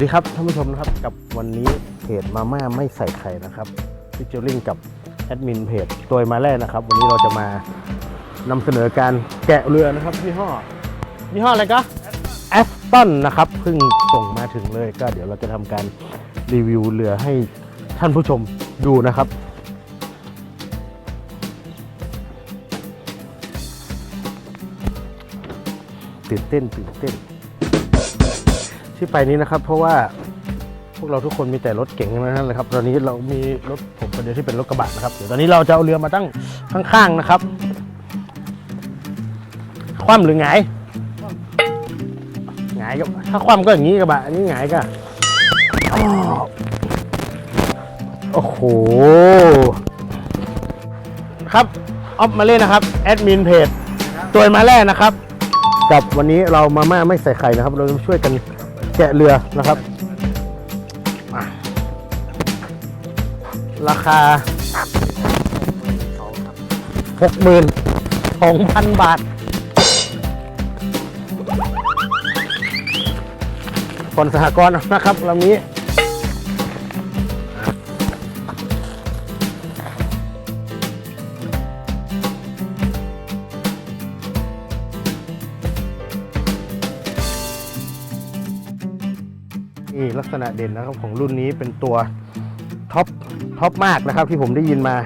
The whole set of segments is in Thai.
สวัสดีครับท่านผู้ชมนะครับกับวันนี้เพจมาม่าไม่ใส่ไข่นะครับฟิชเจอริงกับแอดมินเพจตัวมาแรกนะครับ วันนี้เราจะมานำเสนอการแกะเรือนะครับยี่ห้อยี่ห้ออะไรก็แอสตันนะครับเพิ่งส่งมาถึงเลยก็เดี๋ยวเราจะทำการรีวิวเรือให้ท่านผู้ชมดูนะครับตื่นเต้นตื่นเต้น ที่ไปนี้นะครับ เพราะว่าพวกเราทุกคนมีแต่รถเก๋งนั้นเลยครับ ตอนนี้เรามีรถผมคนเดียวที่เป็นรถกระบะนะครับ เดี๋ยวตอนนี้เราจะเอาเรือมาตั้งข้างๆนะครับ คว่ำหรือหงายหงายก็ถ้าคว่ำก็อย่างนี้กระบะอันนี้หงายก็โอ้โห ครับออฟมาเล่นนะครับ แอดมินเพจตัวมาแรกนะครับ กับวันนี้เรามาม่าไม่ใส่ไข่นะครับ เราจะช่วยกัน แกะเรือนะครับมาราคาหกหมื่นสองพันบาท คนสหกรณ์นะครับลำนี้ ลักษณะเด่นนะครับของรุ่นนี้เป็นตัวท็อปท็อปมากนะครับที่ผมได้ยินมา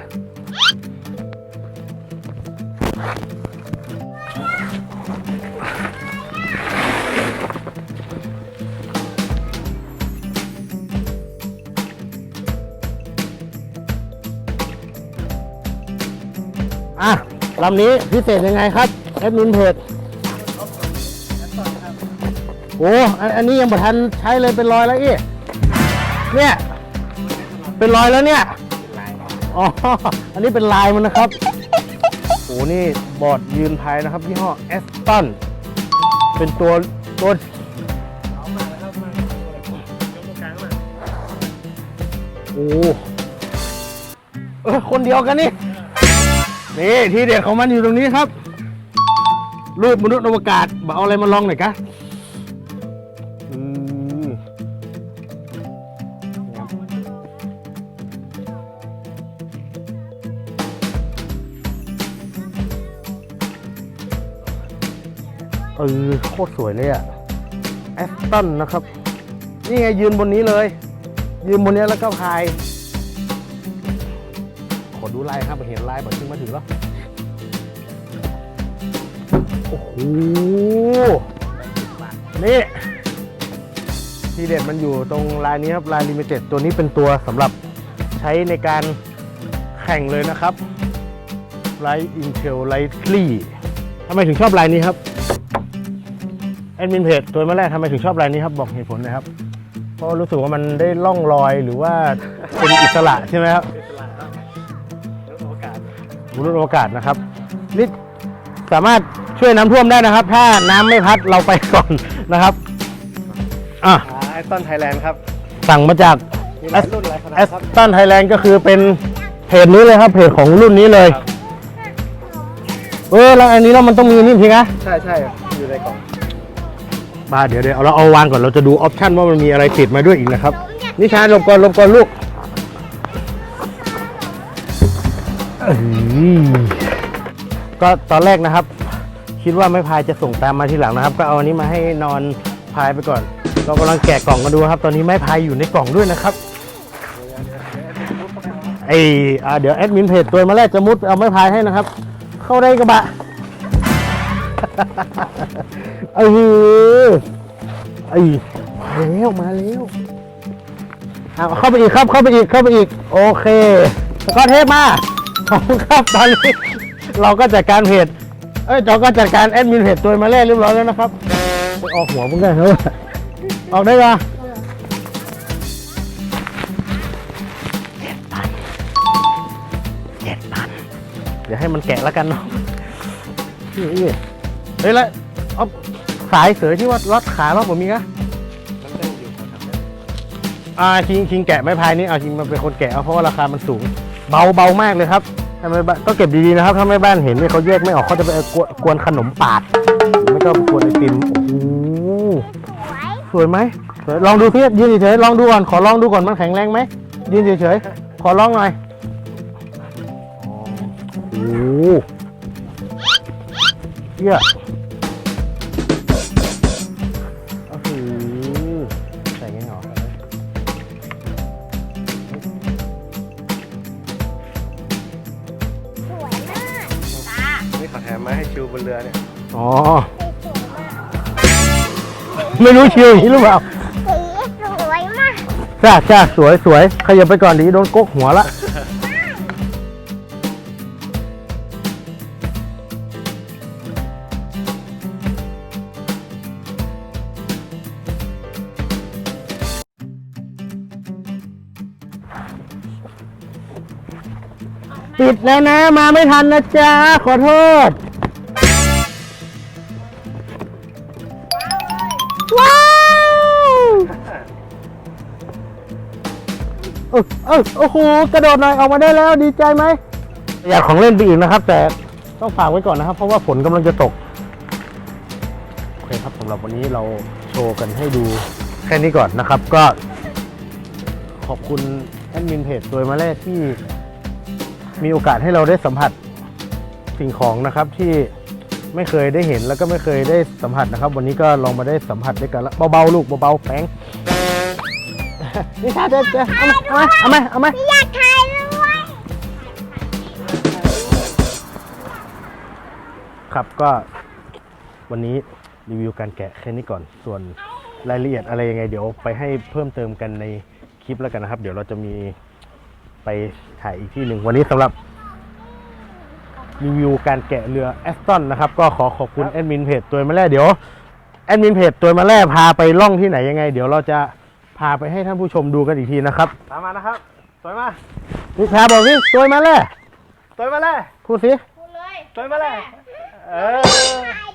อะลำนี้พิเศษยังไงครับแอดมินเพจ โอ้อันอันนี้ยังบ่ทันใช้เลยเป็นรอยแล้วอีเนี่ย เป็นรอยแล้วเนี่ยอ๋ออันนี้เป็นลายมันนะครับโอ้นี่บอร์ดยืนภายนะครับยี่ห้อแอสตันเป็นตัวตัวโอ้เออคนเดียวกันนี่ นี่ ที่เด็ดของมันอยู่ตรงนี้ครับ รูปมนุษย์อวกาศบอกเอาอะไรมาลองหน่อยกะ ออโคตรสวยเลยอะแอสตันนะครับ นี่ไงยืนบนนี้เลย ยืนบนนี้แล้วก็พาย ขอดูลายครับเห็นลายบอขึ้นมาถึงแล้วโอ้โหนี่ทีเด็ดมันอยู่ตรงลายนี้ครับลายลิมิเต็ดตัวนี้เป็นตัวสำหรับใช้ในการแข่งเลยนะครับไลท์อินเทลไลท์ลี่ทำไมถึงชอบลายนี้ครับ แอดมินเพจตัวมาแรกทำไมถึงชอบลายนี้ครับบอกเหตุผลหนะครับ เพราะรู้สึกว่ามันได้ล่องรอยหรือว่าเป็นอิสระใช่ไหมครับมนุษย์อวกาศนะครับนี่สามารถช่วยน้ำท่วมได้นะครับ ถ้าน้ำไม่พัดเราไปก่อนนะครับอะแอสตันไทยแลนด์ครับ สั่งมาจากมีหลายรุ่นหลายขนาดแอสครับตันไทยแลนด์ก็คือเป็นเพจนี้เลยครับเพจของรุ่นนี้เลยครับเออแล้วอันนี้แล้วมันต้องมีนี่พี่นะใช่ใช่อยู่ในกล่อง มาเดี๋ยวเดี๋ยวเราเอาวางก่อนเราจะดูออปชั่นว่ามันมีอะไรติดมาด้วยอีกนะครับ นิชาหลบก่อนหลบก่อนลูกเอ้ยก็ตอนแรกนะครับ คิดว่าไม่พายจะส่งตามมาทีหลังนะครับ ก็เอาอันนี้มาให้นอนพายไปก่อน เรากำลังแกะกล่องกันดูครับ ตอนนี้ไม้พายอยู่ในกล่องด้วยนะครับไออ่าเดี๋ยวแอดมินเพจตัวมาแรกจะมุดเอาไม้พายให้นะครับ เข้าได้กระบะ เออไอ้มาแล้วมาแล้วเอาเข้าไปอีกครับเข้าไปอีกเข้าไปอีก โอเคก็เทปมาขอบคุณครับตอนนี้ เราก็จัดการเพจเอ้ยเราก็จัดการแอดมินเพจตัวมาแล้วเรียบร้อยแล้วนะครับไปออกหัวมึงกันเฮ้ยออกได้ปะเจ็ดพันเดี๋ยวให้มันแกะแล้วกันเนาะนี่นี่เฮ้ยแล้วเอา สายเสือที่ว่ารัดขาเราผมมีนะมันเต้นอยู่ครับอ่าคิงคิงแกะไม้พายนี่เอาคิงมาเป็นคนแกะเอาเพราะว่าราคามันสูง เบาเบามากเลยครับทำไมบ้านก็เก็บดีๆนะครับถ้าไม่บ้านเห็นเนี่ยเขาแยกไม่ออกเขาจะไปกวนกวนขนมปาดหรือไม่ก็กวนไอติมโอ้โหสวยไหมสวยลองดูพี่ยืนเฉยๆลองดูก่อนขอลองดูก่อนมันแข็งแรงไหมยืนเฉยๆขอลองหน่อยโอ้โหเยี่ย เรือเนี่ยอ๋อสวยมากไม่รู้ชิวอย่างนี้หรือเปล่าสีสวยมากจ้าจ้าสวยสวยขยับไปก่อนดีโดนกกหัวละ ปิดแล้วนะ มาไม่ทันนะจ๊ะ ขอโทษ อเออโอ้โหกระโดดหน่อยออกมาได้แล้วดีใจไหมอยากของเล่นไปอีกนะครับ แต่ต้องฝากไว้ก่อนนะครับ เพราะว่าฝนกำลังจะตกโอเคครับสำหรับวันนี้เราโชว์กันให้ดูแค่นี้ก่อนนะครับ ก็ ขอบคุณแอดมินเพจโดยมาแรกที่มีโอกาสให้เราได้สัมผัสสิ่งของนะครับที่ไม่เคยได้เห็นแล้วก็ไม่เคยได้สัมผัสนะครับ วันนี้ก็ลองมาได้สัมผัสด้วยกันแล้วเบาๆลูกเบาๆแป้ง นี่ชาเด็ดเอาไหมเอาไหมเอาไหมอยากถ่ายด้วยครับก็วันนี้รีวิวการแกะแค่นี้ก่อนส่วนรายละเอียดอะไรยังไงเดี๋ยวไปให้เพิ่มเติมกันในคลิปแล้วกันนะครับ เดี๋ยวเราจะมีไปถ่ายอีกที่หนึ่งวันนี้สำหรับรีวิวการแกะเรือแอสตันนะครับ ก็ขอขอบคุณแอดมินเพจตัวมาแร่เดี๋ยวแอดมินเพจตัวมาแร่พาไปล่องที่ไหนยังไง เดี๋ยวเราจะ พาไปให้ท่านผู้ชมดูกันอีกทีนะครับตามมานะครับสวยมานี่พาบอกนี่ตัวมาแร่สวยมาเลยพูดสิพูดเลยสวยมาเลยเออถ่ายด้วย